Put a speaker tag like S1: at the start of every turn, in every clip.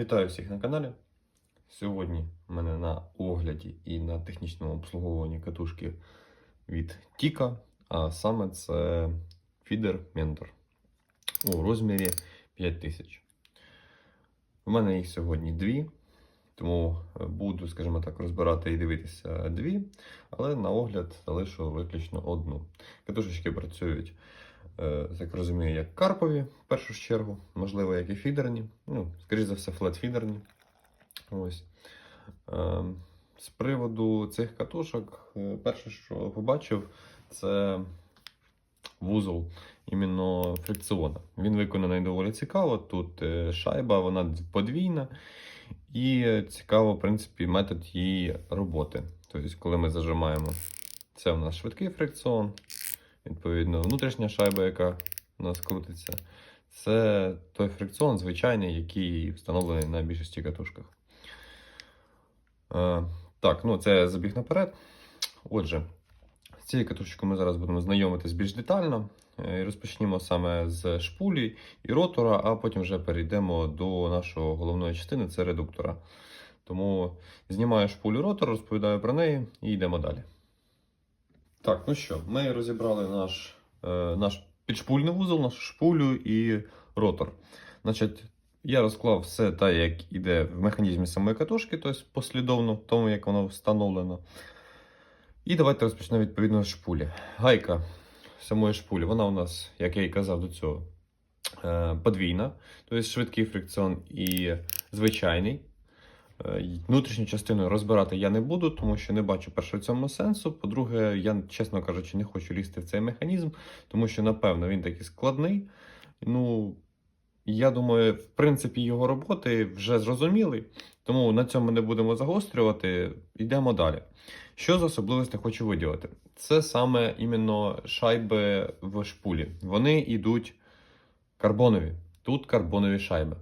S1: Вітаю всіх на каналі. Сьогодні в мене на огляді і на технічному обслуговуванні катушки від Тіка, а саме це фідер Mentor у розмірі 5000. У мене їх сьогодні дві, тому буду, скажімо так, розбирати і дивитися дві, але на огляд залишу виключно одну. Катушечки працюють е, як розумію, як карпові в першу чергу, можливо, як і фідерні. Ну, скоріш за все, флет-фідерні. Ось. Е, З приводу цих катушок, е, перше, що побачив, це вузол іменно фрикціона. Він виконаний доволі цікаво. Тут е, шайба, вона подвійна. І е, цікаво, в принципі, метод її роботи. Тобто, коли ми зажимаємо, це у нас швидкий фрикціон. Відповідно, внутрішня шайба, яка у нас крутиться, це той фрикціон звичайний, який встановлений на більшості катушках. Е, так, ну це забіг наперед. Отже, з цією катушечкою ми зараз будемо знайомитись більш детально. Е, розпочнімо саме з шпулі і ротора, а потім вже перейдемо до нашої головної частини це редуктора. Тому знімаю шпулю ротор, розповідаю про неї і йдемо далі. Так, ну що, ми розібрали наш, е, наш підшпульний вузол, нашу шпулю і ротор. Значить, я розклав все так, як іде в механізмі самої катушки, тобто послідовно, тому як воно встановлено. І давайте розпочнемо відповідно з шпулі. Гайка самої шпулі, вона у нас, як я і казав до цього, е, подвійна, тобто швидкий фрикціон і звичайний. Е, Внутрішню частину розбирати я не буду, тому що не бачу перше в цьому сенсу. По-друге, я, чесно кажучи, не хочу лізти в цей механізм, тому що, напевно, він такий складний. Ну, я думаю, в принципі, його роботи вже зрозуміли, тому на цьому не будемо загострювати. Йдемо далі. Що з особливостей хочу виділити? Це саме іменно шайби в шпулі. Вони йдуть карбонові. Тут карбонові шайби.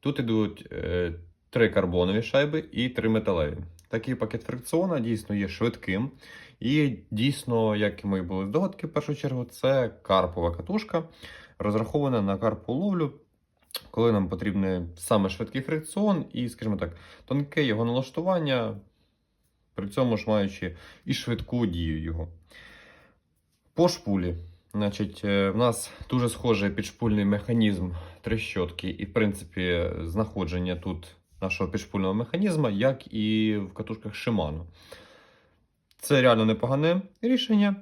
S1: Тут йдуть е, три карбонові шайби і три металеві. Такий пакет фрикціона дійсно є швидким. І дійсно, як і мої були здогадки, в першу чергу, це карпова катушка, розрахована на карпову ловлю, коли нам потрібен саме швидкий фрикціон і, скажімо так, тонке його налаштування, при цьому ж маючи і швидку дію його. По шпулі. Значить, е, в нас дуже схожий підшпульний механізм трещотки і, в принципі, знаходження тут нашого підшпульного механізму, як і в катушках Shimano. Це реально непогане рішення.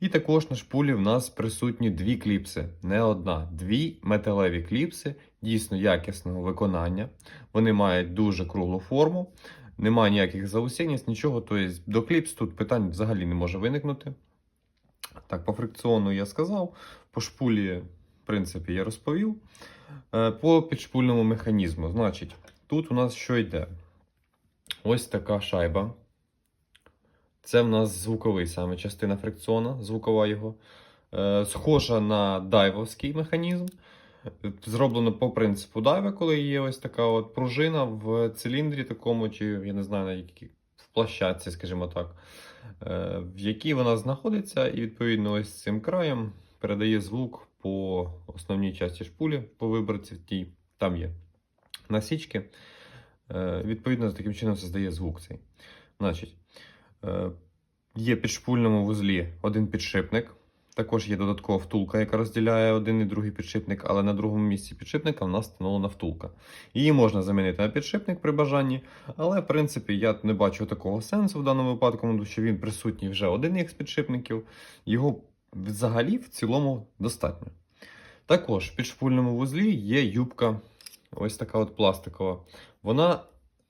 S1: І також на шпулі в нас присутні дві кліпси, не одна, дві металеві кліпси, дійсно якісного виконання. Вони мають дуже круглу форму, немає ніяких заусінець, нічого. Тобто до кліпс тут питань взагалі не може виникнути. Так, по фрикціону я сказав, по шпулі, в принципі, я розповів. Е, По підшпульному механізму, значить, тут у нас що йде? Ось така шайба. Це в нас звуковий саме частина фрикціона, звукова його. Е, Схожа на дайвовський механізм. Зроблено по принципу дайва, коли є ось така от пружина в циліндрі такому, чи я не знаю, на якій в площадці, скажімо так, е, в якій вона знаходиться, і відповідно ось цим краєм передає звук по основній часті шпулі, по виборці тій, там є насічки. Е, Відповідно, таким чином создає звук цей. Значить, е, є підшпульному вузлі один підшипник. Також є додаткова втулка, яка розділяє один і другий підшипник, але на другому місці підшипника в нас встановлена втулка. Її можна замінити на підшипник при бажанні, але в принципі я не бачу такого сенсу в даному випадку, тому що він присутній вже один із підшипників. Його взагалі в цілому достатньо. Також в підшпульному вузлі є юбка, ось така от пластикова. Вона,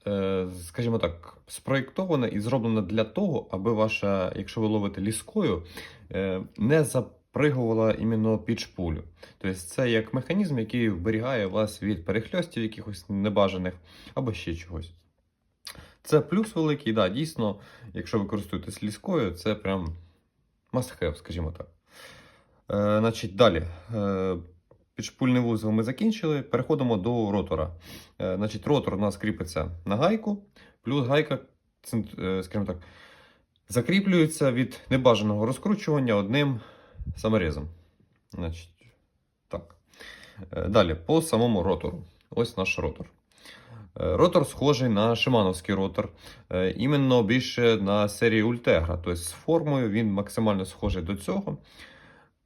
S1: е, скажімо так, спроєктована і зроблена для того, аби ваша, якщо ви ловите ліскою, е, не запригувала іменно під шпулю. Тобто це як механізм, який вберігає вас від перехльостів якихось небажаних або ще чогось. Це плюс великий, да, дійсно, якщо ви користуєтесь ліскою, це прям must have, скажімо так. Е, значить, далі. Е, Підшпульний вузол ми закінчили. Переходимо до ротора. Е, значить, ротор у нас кріпиться на гайку, плюс гайка, е, скажімо так, закріплюється від небажаного розкручування одним саморізом. Значить, так. Е, Далі, по самому ротору. Ось наш ротор. Ротор схожий на шимановський ротор, іменно більше на серії Ультегра. Тобто з формою він максимально схожий до цього.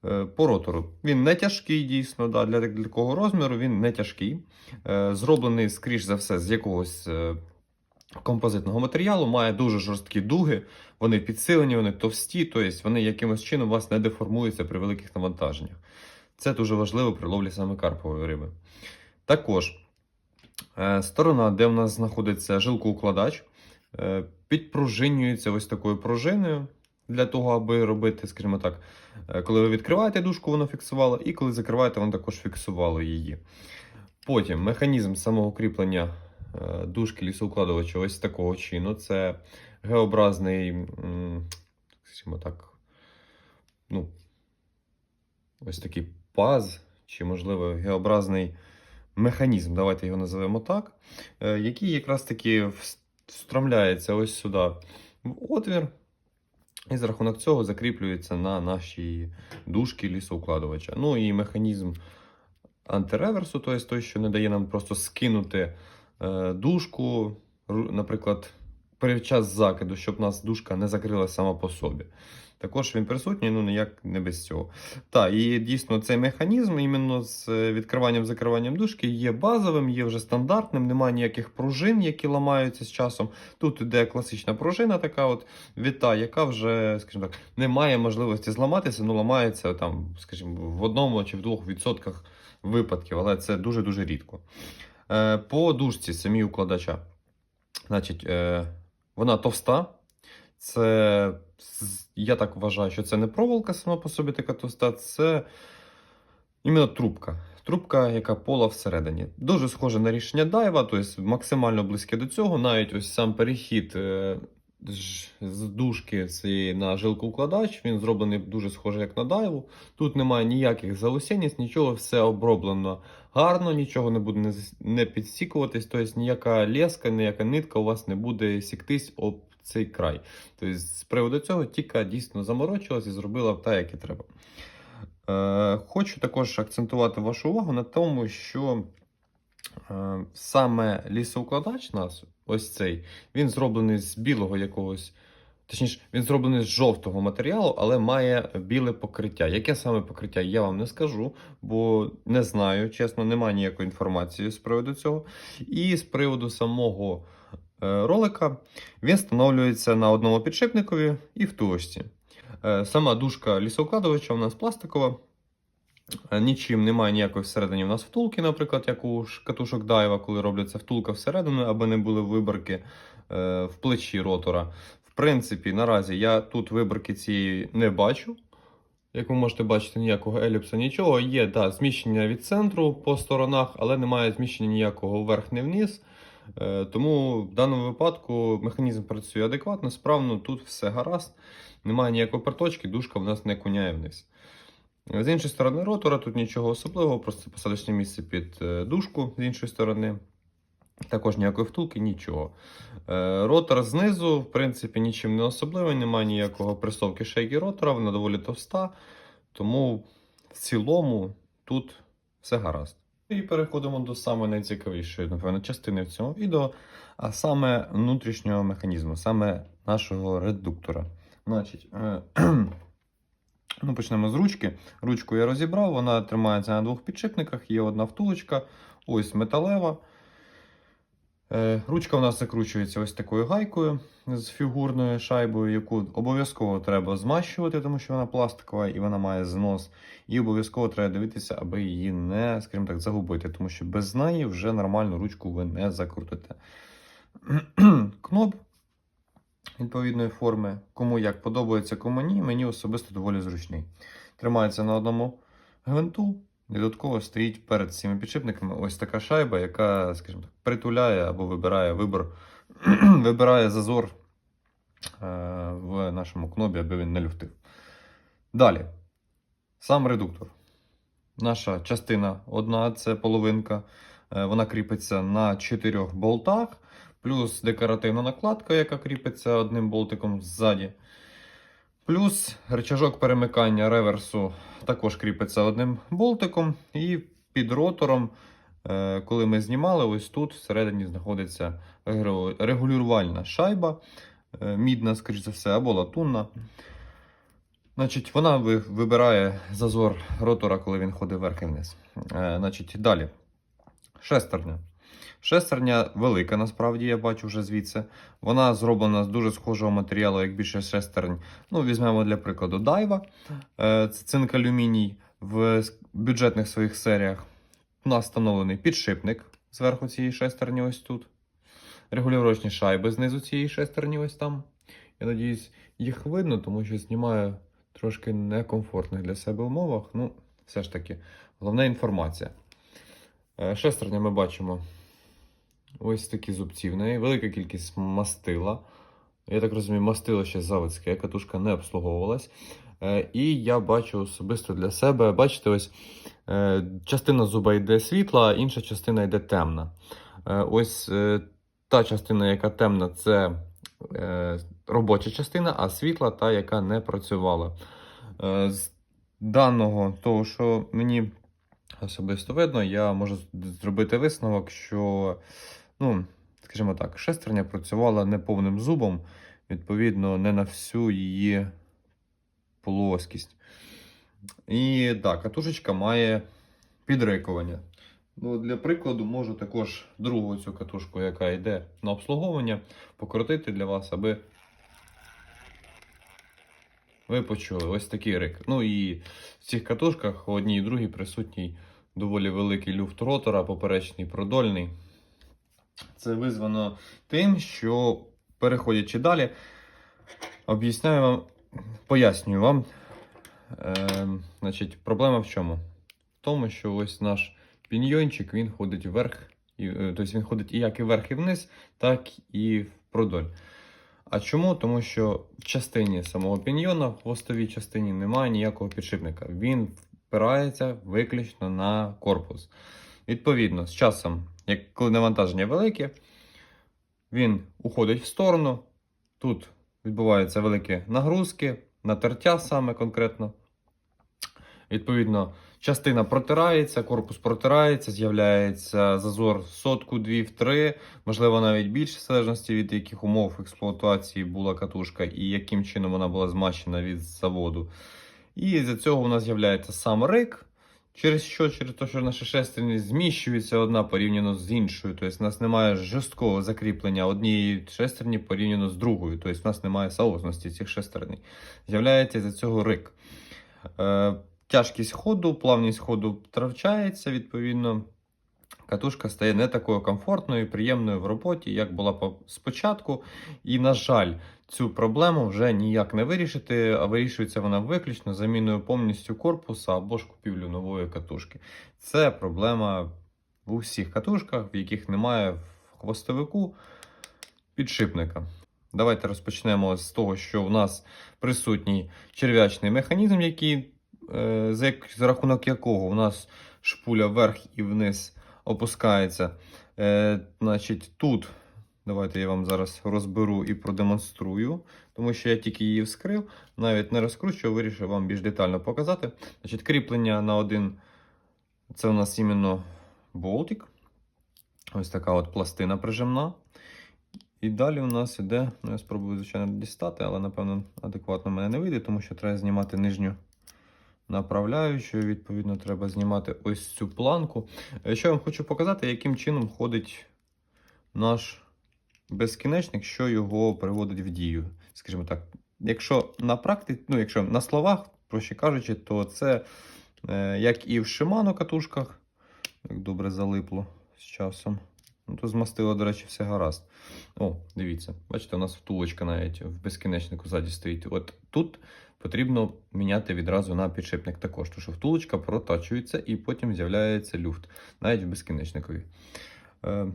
S1: Е, По ротору. Він не тяжкий, дійсно, да, для такого розміру він не тяжкий. Е, Зроблений, скоріш за все, з якогось е, композитного матеріалу, має дуже жорсткі дуги, вони підсилені, вони товсті, тобто вони якимось чином у вас не деформуються при великих навантаженнях. Це дуже важливо при ловлі саме карпової риби. Також сторона, де в нас знаходиться жилкоукладач, підпружинюється ось такою пружиною для того, аби робити, скажімо так, е, коли ви відкриваєте дужку, воно фіксувало, і коли закриваєте, воно також фіксувало її. Потім механізм самого кріплення е, дужки лісоукладувача ось такого чину. Це Г-образний, скажімо так, ну, ось такий паз, чи, можливо, Г-образний механізм, давайте його називемо так, е, який якраз таки вс- встромляється ось сюди в отвір, і за рахунок цього закріплюється на нашій дужці лісоукладувача. Ну і механізм антиреверсу, тобто той, що не дає нам просто скинути е, дужку, наприклад, перед час закиду, щоб у нас дужка не закрилася сама по собі. Також він присутній, ну ніяк не без цього. Так, і дійсно цей механізм іменно з е, відкриванням-закриванням дужки є базовим, є вже стандартним, немає ніяких пружин, які ламаються з часом. Тут іде класична пружина, така от віта, яка вже, скажімо так, не має можливості зламатися, ну ламається там, скажімо, в одному чи в двох відсотках випадків, але це дуже-дуже рідко. Е, По дужці самі укладача. Значить, е, вона товста. Це, я так вважаю, що це не проволока сама по собі така товста, це іменно трубка. Трубка, яка пола всередині. Дуже схоже на рішення дайва, тобто максимально близьке до цього. Навіть ось сам перехід е, з дужки цієї на жилкоукладач, він зроблений дуже схоже як на дайву. Тут немає ніяких заусениць, нічого, все оброблено гарно, нічого не буде не підсікуватись, тобто ніяка леска, ніяка нитка у вас не буде сіктись об цей край. Тобто, з приводу цього тільки дійсно заморочилась і зробила як і треба. Е, хочу також акцентувати вашу увагу на тому, що е, саме лісоукладач нас, ось цей, він зроблений з білого якогось. Точніше, він зроблений з жовтого матеріалу, але має біле покриття. Яке саме покриття, я вам не скажу, бо не знаю, чесно, немає ніякої інформації з приводу цього. І з приводу самого ролика він встановлюється на одному підшипникові і втулочці. Е, Сама дужка лісоукладувача у нас пластикова. Е, Нічим немає ніякої всередині у нас втулки, наприклад, як у катушок дайва, коли робляться втулка всередину, аби не були виборки е, в плечі ротора. В принципі, наразі я тут виборки цієї не бачу. Як ви можете бачити, ніякого еліпса, нічого. Є да, зміщення від центру по сторонах, але немає зміщення ніякого вверх не вниз. Е, Тому в даному випадку механізм працює адекватно, справно, тут все гаразд, немає ніякої проточки, дужка в нас не куняє вниз. З іншої сторони ротора тут нічого особливого, просто посадочне місце під е, дужку з іншої сторони. Також ніякої втулки, нічого. Е, Ротор знизу, в принципі, нічим не особливий, немає ніякого присовки шейки ротора, вона доволі товста. Тому в цілому тут все гаразд. І переходимо до самої найцікавішої, напевно, частини в цьому відео, а саме внутрішнього механізму, саме нашого редуктора. Значить, е, ну, почнемо з ручки. Ручку я розібрав, вона тримається на двох підшипниках, є одна втулочка, ось металева. Е, Ручка у нас закручується ось такою гайкою з фігурною шайбою, яку обов'язково треба змащувати, тому що вона пластикова і вона має знос. І обов'язково треба дивитися, аби її не, скажімо так, загубити, тому що без неї вже нормальну ручку ви не закрутите. Кноп відповідної форми, кому як подобається, кому ні, мені особисто доволі зручний. Тримається на одному гвинту. Додатково стоїть перед цими підшипниками ось така шайба, яка, скажімо так, притуляє або вибирає вибор, вибирає зазор е, в нашому кнобі, аби він не люфтив. Далі. Сам редуктор. Наша частина одна, це половинка. Е, Вона кріпиться на чотирьох болтах, плюс декоративна накладка, яка кріпиться одним болтиком ззаді. Плюс рычажок перемикання реверсу також кріпиться одним болтиком, і під ротором Е, Коли ми знімали, ось тут всередині знаходиться регулювальна шайба, е, мідна, скоріш за все, або латунна. Значить, вона вибирає зазор ротора, коли він ходить вверх і вниз. Е, Значить, далі. Шестерня. Шестерня велика, насправді, я бачу вже звідси. Вона зроблена з дуже схожого матеріалу, як більше шестерень. Ну, візьмемо для прикладу Дайва. Е, Це цинк алюміній в бюджетних своїх серіях. У нас встановлений підшипник зверху цієї шестерні, ось тут. Регулювачні шайби знизу цієї шестерні, ось там. Я надіюсь, їх видно, тому що знімаю трошки некомфортних для себе умовах. Ну, все ж таки, головна інформація. Е, Шестерня ми бачимо ось такі зубці в неї, велика кількість мастила. Я так розумію, мастило ще заводське, катушка не обслуговувалась. Е, І я бачу особисто для себе, бачите, ось е, частина зуба йде світла, інша частина йде темна. Е, Ось та частина, яка темна, це робоча частина, а світла та, яка не працювала. З даного того, що мені особисто видно, я можу зробити висновок, що, ну, скажімо так, шестерня працювала не повним зубом, відповідно, не на всю її плоскість. І так, катушечка має підрикування. Ну, для прикладу, можу також другу цю катушку, яка йде на обслуговування, покрутити для вас, аби ви почули ось такий рик. Ну і в цих катушках у одній і другій присутній доволі великий люфт ротора, поперечний продольний. Це визвано тим, що переходячи далі, об'ясняю вам, пояснюю вам. Е, значить, проблема в чому? В тому, що ось наш піньйончик він ходить вверх, е, тобто він ходить і як і вверх, і вниз, так і в продоль. А чому? Тому що в частині самого піньйона, в хвостовій частині, немає ніякого підшипника. Він впирається виключно на корпус. Відповідно, з часом, як коли навантаження велике, він уходить в сторону. Тут відбуваються великі нагрузки, натертя саме конкретно. Відповідно, частина протирається, корпус протирається, з'являється зазор сотку, дві в три, можливо, навіть більше, в залежності від яких умов експлуатації була катушка і яким чином вона була змащена від заводу. І з-за цього у нас з'являється сам рик, через що? Через те, що наші не зміщуються одна порівняно з іншою. Тобто в нас немає жорсткого закріплення однієї шестерні порівняно з другою. Тобто в нас немає соосності цих шестерней. З'являється за цього рик. Е, тяжкість ходу, плавність ходу втрачається, відповідно. Катушка стає не такою комфортною і приємною в роботі, як була спочатку. І, на жаль, цю проблему вже ніяк не вирішити, а вирішується вона виключно заміною повністю корпуса або ж купівлю нової катушки. Це проблема в усіх катушках, в яких немає в хвостовику підшипника. Давайте розпочнемо з того, що в нас присутній черв'ячний механізм, який, е, за, рахунок якого у нас шпуля вверх і вниз опускається. Е, значить, тут давайте я вам зараз розберу і продемонструю, тому що я тільки її вскрив, навіть не розкручував, вирішив вам більш детально показати. Значить, кріплення на один це у нас іменно болтик. Ось така от пластина прижимна. І далі у нас іде, ну я спробую, звичайно, дістати, але напевно адекватно мене не вийде, тому що треба знімати нижню направляючу. Відповідно, треба знімати ось цю планку. Е, Що я вам хочу показати, яким чином ходить наш безкінечник, що його приводить в дію. Скажімо так, якщо на практиці, ну, якщо на словах, проще кажучи, то це е, як і в Shimano катушках, як добре залипло з часом. Ну, то змастило, до речі, все гаразд. О, дивіться, бачите, у нас втулочка навіть в безкінечнику ззаді стоїть. От тут потрібно міняти відразу на підшипник також, тому що втулочка протачується і потім з'являється люфт, навіть в безкінечникові. Е,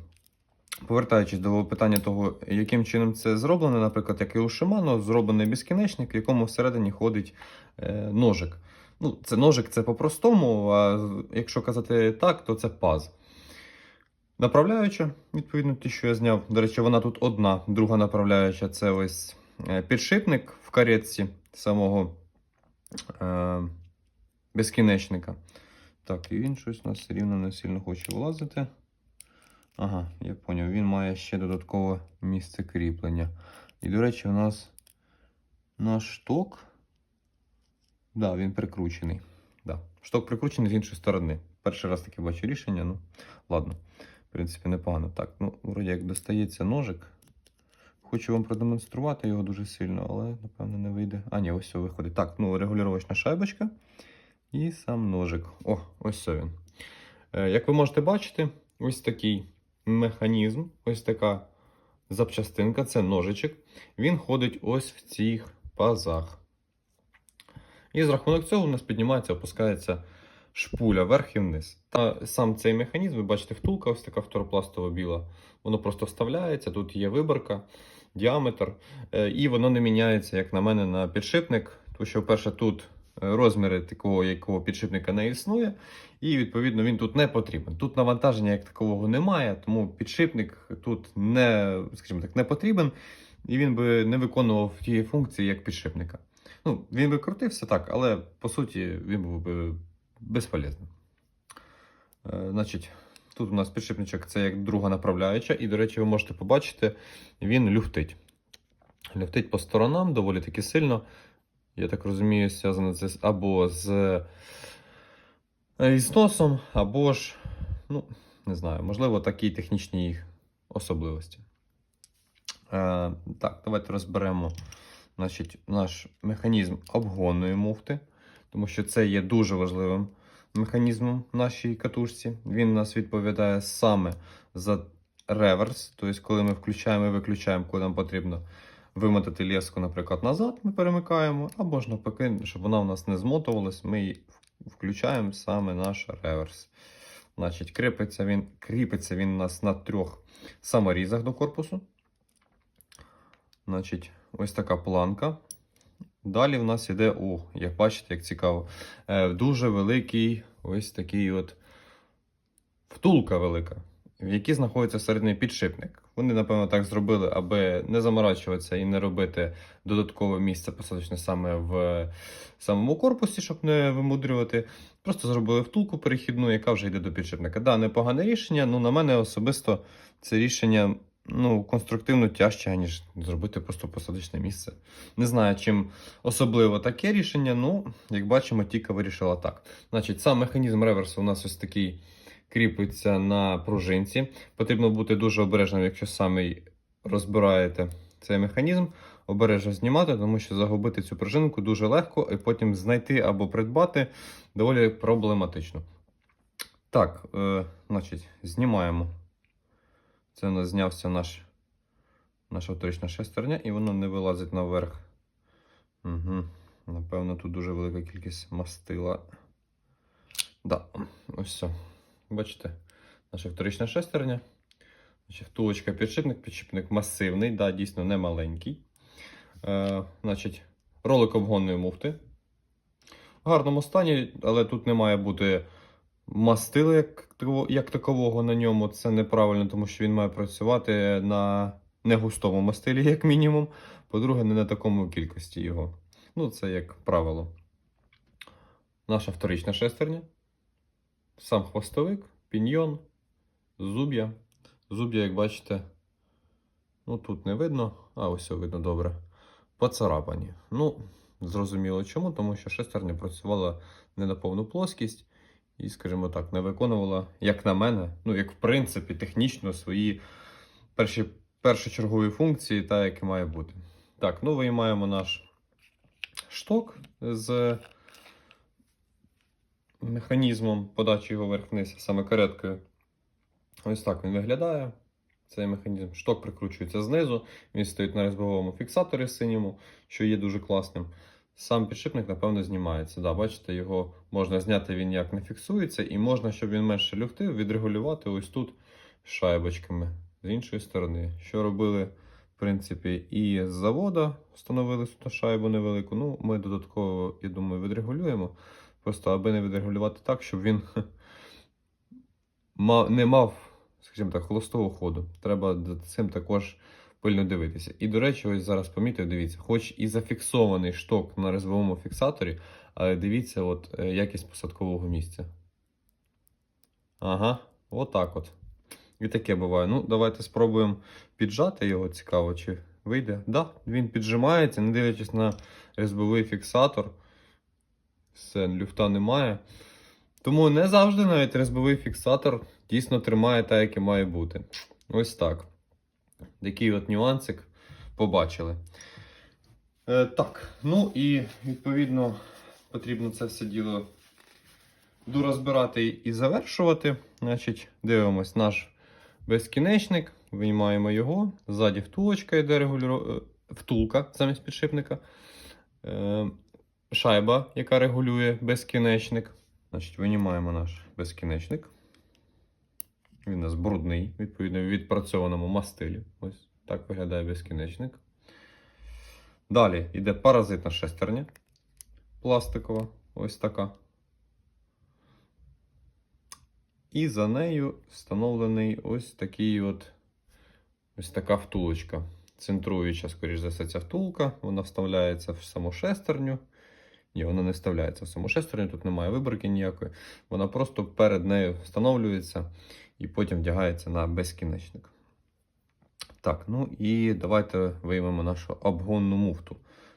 S1: Повертаючись до питання того, яким чином це зроблено, наприклад, як і у Shimano, зроблений безкінечник, в якому всередині ходить е, ножик. Ну, це ножик це по-простому, а якщо казати так, то це паз. Направляюча, відповідно, ті, що я зняв. До речі, вона тут одна. Друга направляюча це ось е, підшипник в каретці самого е, безкінечника. Так, і він щось у нас рівно не сильно хоче влазити. Ага, я поняв. Він має ще додаткове місце кріплення. І, до речі, у нас наш шток. Да, він прикручений. Да. Шток прикручений з іншої сторони. Перший раз таке бачу рішення. Ну, ладно. Принципі, непогано. Так, ну, вроді як достається ножик. Хочу вам продемонструвати його дуже сильно, але, напевно, не вийде. А, ні, ось все виходить. Так, ну, регулювачна шайбочка. І сам ножик. О, ось це він. Е, Як ви можете бачити, ось такий механізм, ось така запчастинка, це ножичок. Він ходить ось в цих пазах. І з рахунок цього у нас піднімається, опускається шпуля вверх і вниз. Та сам цей механізм, ви бачите, втулка, ось така фторопластова біла. Воно просто вставляється, тут є виборка, діаметр, е, і воно не міняється, як на мене, на підшипник. Тому що, перше, тут е, розміри такого, якого підшипника не існує, і відповідно він тут не потрібен. Тут навантаження як такового немає, тому підшипник тут не, скажімо так, не потрібен, і він би не виконував ті функції як підшипника. Ну, він би крутився так, але по суті він був би безполезним. Е, значить, тут у нас підшипничок це як друга направляюча, і, до речі, ви можете побачити, він люфтить. Люфтить по сторонам доволі таки сильно. Я так розумію, зв'язано це або з е, із носом, або ж, ну, не знаю, можливо, такі технічні їх особливості. Е, так, давайте розберемо значить, наш механізм обгонної муфти, тому що це є дуже важливим механізмом в нашій катушці. Він у нас відповідає саме за реверс, тобто, коли ми включаємо і виключаємо, коли нам потрібно вимотати леску, наприклад, назад, ми перемикаємо, або ж навпаки, щоб вона у нас не змотувалась, ми її включаємо саме наш реверс. Значить, кріпиться він, кріпиться він у нас на трьох саморізах до корпусу. Значить, ось така планка. Далі в нас іде, о, як бачите, як цікаво, е, дуже великий ось такий от втулка велика, в якій знаходиться середній підшипник. Вони, напевно, так зробили, аби не заморачуватися і не робити додаткове місце посадочне саме в самому корпусі, щоб не вимудрювати. Просто зробили втулку перехідну, яка вже йде до підшипника. Да, непогане рішення. Ну, на мене особисто це рішення ну, конструктивно тяжче, ніж зробити просто посадочне місце. Не знаю, чим особливо таке рішення. Ну, як бачимо, Тіка вирішила так. Значить, сам механізм реверсу у нас ось такий кріпиться на пружинці. Потрібно бути дуже обережним, якщо саме розбираєте цей механізм. Обережно знімати, тому що загубити цю пружинку дуже легко, і потім знайти або придбати доволі проблематично. Так, е, значить, знімаємо. Це у знявся наш, наша вторична шестерня, і воно не вилазить наверх. Угу. Напевно, тут дуже велика кількість мастила. Да, ось все. Бачите, наша вторична шестерня. Втулочка підшипник, підшипник масивний, да, дійсно не маленький. Е, значить, ролик обгонної муфти. В гарному стані, але тут не має бути мастила як, як такового на ньому. Це неправильно, тому що він має працювати на негустому мастилі, як мінімум. По-друге, не на такому кількості його. Ну, це як правило. Наша вторична шестерня. Сам хвостовик, піньйон, зуб'я. Зуб'я, як бачите, ну тут не видно, а ось видно добре. Поцарапані. Ну, зрозуміло чому, тому що шестерня працювала не на повну плоскість і, скажімо так, не виконувала, як на мене, ну, як в принципі, технічно свої перші, першочергові функції, та які має бути. Так, ну виймаємо наш шток з механізмом подачі його вверх-вниз, саме кареткою. Ось так він виглядає. Цей механізм. Шток прикручується знизу, він стоїть на різьбовому фіксаторі синьому, що є дуже класним. Сам підшипник, напевно, знімається. Да, бачите, його можна зняти, він ніяк не фіксується, і можна, щоб він менше люфтив, відрегулювати ось тут шайбочками з іншої сторони. Що робили, в принципі, і з завода встановили сюди шайбу невелику. Ну, ми додатково, я думаю, відрегулюємо. Просто аби не відрегулювати так, щоб він не мав, скажімо так, холостого ходу. Треба за цим також пильно дивитися. І, до речі, ось зараз помітив, дивіться, хоч і зафіксований шток на різьбовому фіксаторі, але дивіться, от е, якість посадкового місця. Ага, отак от. І таке буває. Ну, давайте спробуємо піджати його, цікаво, чи вийде. Да, він піджимається, не дивлячись на різьбовий фіксатор. Все, люфта немає. Тому не завжди навіть різьбовий фіксатор дійсно тримає так, як і має бути. Ось так. Такий от нюансик побачили. Е, так, ну і відповідно потрібно це все діло дорозбирати і завершувати. Значить, дивимось наш безкінечник, виймаємо його. Ззаді втулочка йде регулюро... е, втулка замість підшипника. Е, шайба, яка регулює безкінечник. Значить, винімаємо наш безкінечник. Він у нас брудний, відповідно, в відпрацьованому мастилі. Ось так виглядає безкінечник. Далі йде паразитна шестерня пластикова, ось така. І за нею встановлений ось такий от ось така втулочка. Центруюча, скоріш за все, ця втулка. Вона вставляється в саму шестерню. Ні, вона не вставляється в саму шестерню, тут немає виборки ніякої. Вона просто перед нею встановлюється і потім вдягається на безкінечник. Так, ну і давайте виймемо нашу обгонну муфту.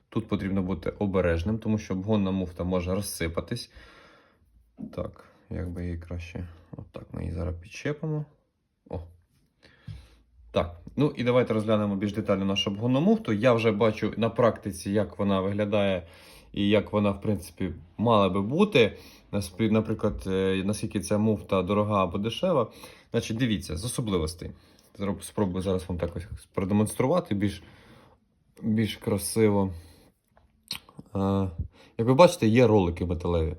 S1: Тут потрібно бути обережним, тому що обгонна муфта може розсипатись. Так, як би її краще. Отак ми її зараз підчепимо. О. Так, ну і давайте розглянемо більш детально нашу обгонну муфту. Я вже бачу на практиці, як вона виглядає і як вона, в принципі, мала би бути. Наприклад, е, наскільки ця муфта дорога або дешева. Значить, дивіться, з особливостей. Спробую зараз вам так ось продемонструвати більш, більш красиво. Е, Як ви бачите, є ролики металеві.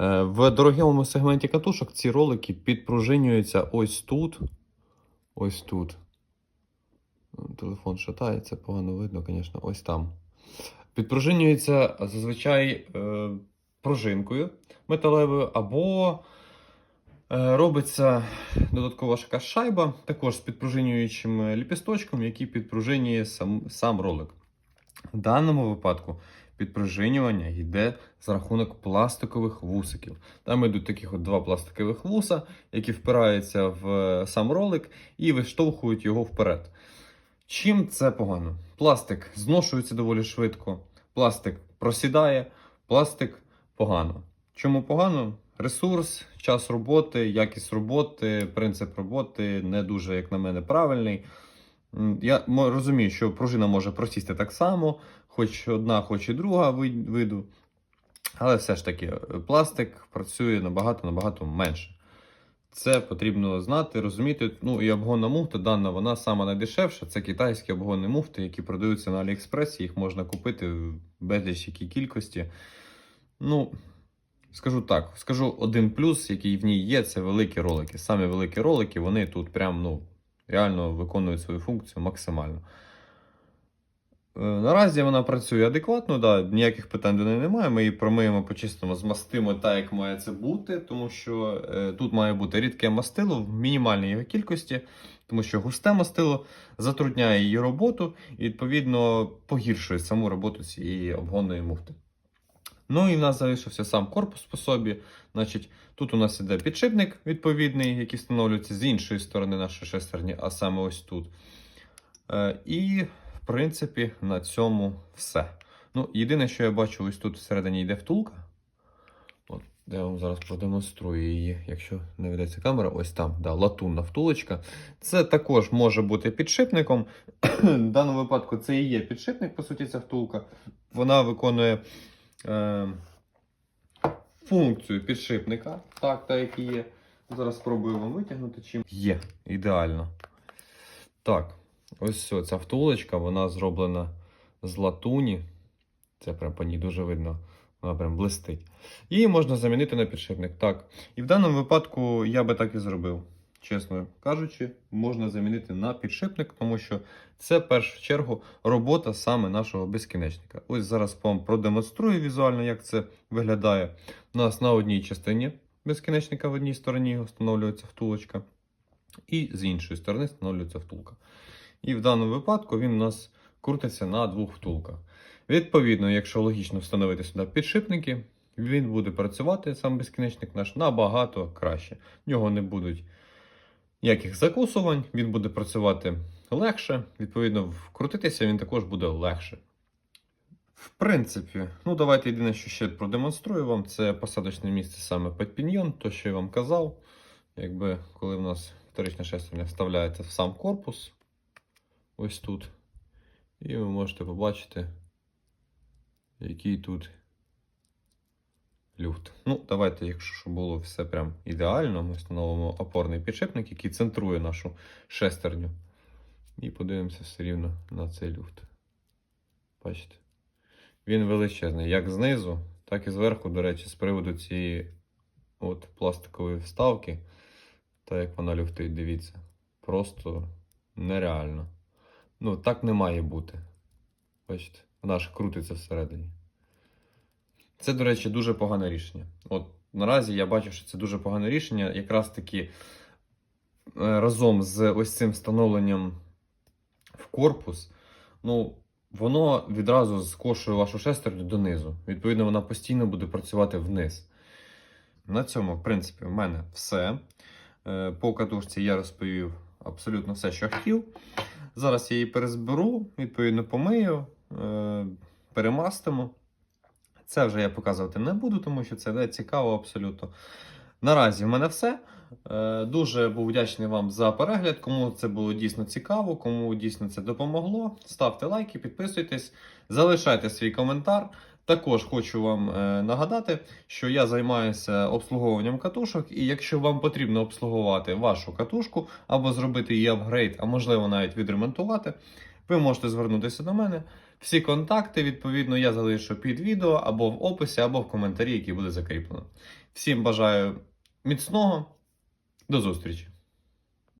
S1: Е, В дорогому сегменті катушок ці ролики підпружинюються ось тут. Ось тут. Телефон шатається, погано видно, звісно, ось там. Підпружинюється зазвичай е, пружинкою металевою, або е, робиться додаткова така шайба, також з підпружинюючим ліпісточком, який підпружинює сам, сам ролик. В даному випадку підпружинювання йде за рахунок пластикових вусиків. Там йдуть таких от два пластикових вуса, які впираються в е, сам ролик і виштовхують його вперед. Чим це погано? Пластик зношується доволі швидко, пластик просідає, пластик погано. Чому погано? Ресурс, час роботи, якість роботи, принцип роботи не дуже, як на мене, правильний. Я розумію, що пружина може просісти так само, хоч одна, хоч і друга виду. Але все ж таки, е, пластик працює набагато-набагато менше. Це потрібно знати, розуміти. Ну і обгонна муфта дана, вона сама найдешевша. Це китайські обгонні муфти, які продаються на Аліекспресі. Їх можна купити в безліч якій кількості. Ну, скажу так, скажу один плюс, який в ній є, це великі ролики. Саме великі ролики, вони тут прям ну, реально виконують свою функцію максимально. Е, Наразі вона працює адекватно, да, ніяких питань до неї немає. Ми її промиємо, почистимо, змастимо так, як має це бути, тому що е, тут має бути рідке мастило в мінімальній його кількості, тому що густе мастило затрудняє її роботу і, відповідно, погіршує саму роботу цієї обгонної муфти. Ну і в нас залишився сам корпус по собі. Значить, тут у нас іде підшипник відповідний, який встановлюється з іншої сторони нашої шестерні, а саме ось тут. Е, і, принципі, на цьому все. Ну, єдине, що я бачу, ось тут всередині йде втулка. От, я вам зараз продемонструю її, якщо не ведеться камера, ось там, да, латунна втулочка. Це також може бути підшипником. В даному випадку це і є підшипник, по суті, ця втулка. Вона виконує е, функцію підшипника, так, так як і є. Зараз спробую вам витягнути чим. Є, ідеально. Так, ось ця втулочка, вона зроблена з латуні. Це прям по ній дуже видно. Вона прям блистить. Її можна замінити на підшипник. Так. І в даному випадку я би так і зробив. Чесно кажучи, можна замінити на підшипник, тому що це в першу чергу робота саме нашого безкінечника. Ось зараз вам продемонструю візуально, як це виглядає. У нас на одній частині безкінечника в одній стороні встановлюється втулочка, і з іншої сторони встановлюється втулка. І в даному випадку він у нас крутиться на двох втулках. Відповідно, якщо логічно встановити сюди підшипники, він буде працювати, сам безкінечник наш, набагато краще. В нього не будуть ніяких закусувань, він буде працювати легше, відповідно, вкрутитися він також буде легше. В принципі, ну давайте єдине, що ще продемонструю вам, це посадочне місце саме під піньйон, то що я вам казав. Якби коли в нас вторичне шестерня вставляється в сам корпус, ось тут. І ви можете побачити, який тут люфт. Ну, давайте, якщо було все прям ідеально, ми встановимо опорний підшипник, який центрує нашу шестерню. І подивимося все рівно на цей люфт. Бачите? Він величезний, як знизу, так і зверху, до речі, з приводу цієї от пластикової вставки, та як вона люфтить, дивіться. Просто нереально. Ну, так не має бути. Бачите, вона ж крутиться всередині. Це, до речі, дуже погане рішення. От наразі я бачу, що це дуже погане рішення, якраз таки е, разом з ось цим встановленням в корпус, ну, воно відразу скошує вашу шестерню донизу. Відповідно, вона постійно буде працювати вниз. На цьому, в принципі, в мене все. Е, По катушці я розповів абсолютно все, що хотів. Зараз я її перезберу, відповідно, помию, е, перемастимо. Це вже я показувати не буду, тому що це не цікаво абсолютно. Наразі в мене все. Е, Дуже був вдячний вам за перегляд. Кому це було дійсно цікаво, кому дійсно це допомогло. Ставте лайки, підписуйтесь, залишайте свій коментар. Також хочу вам е, нагадати, що я займаюся обслуговуванням катушок, і якщо вам потрібно обслугувати вашу катушку або зробити її апгрейд, а можливо навіть відремонтувати, ви можете звернутися до мене. Всі контакти, відповідно, я залишу під відео або в описі, або в коментарі, який буде закріплено. Всім бажаю міцного, до зустрічі!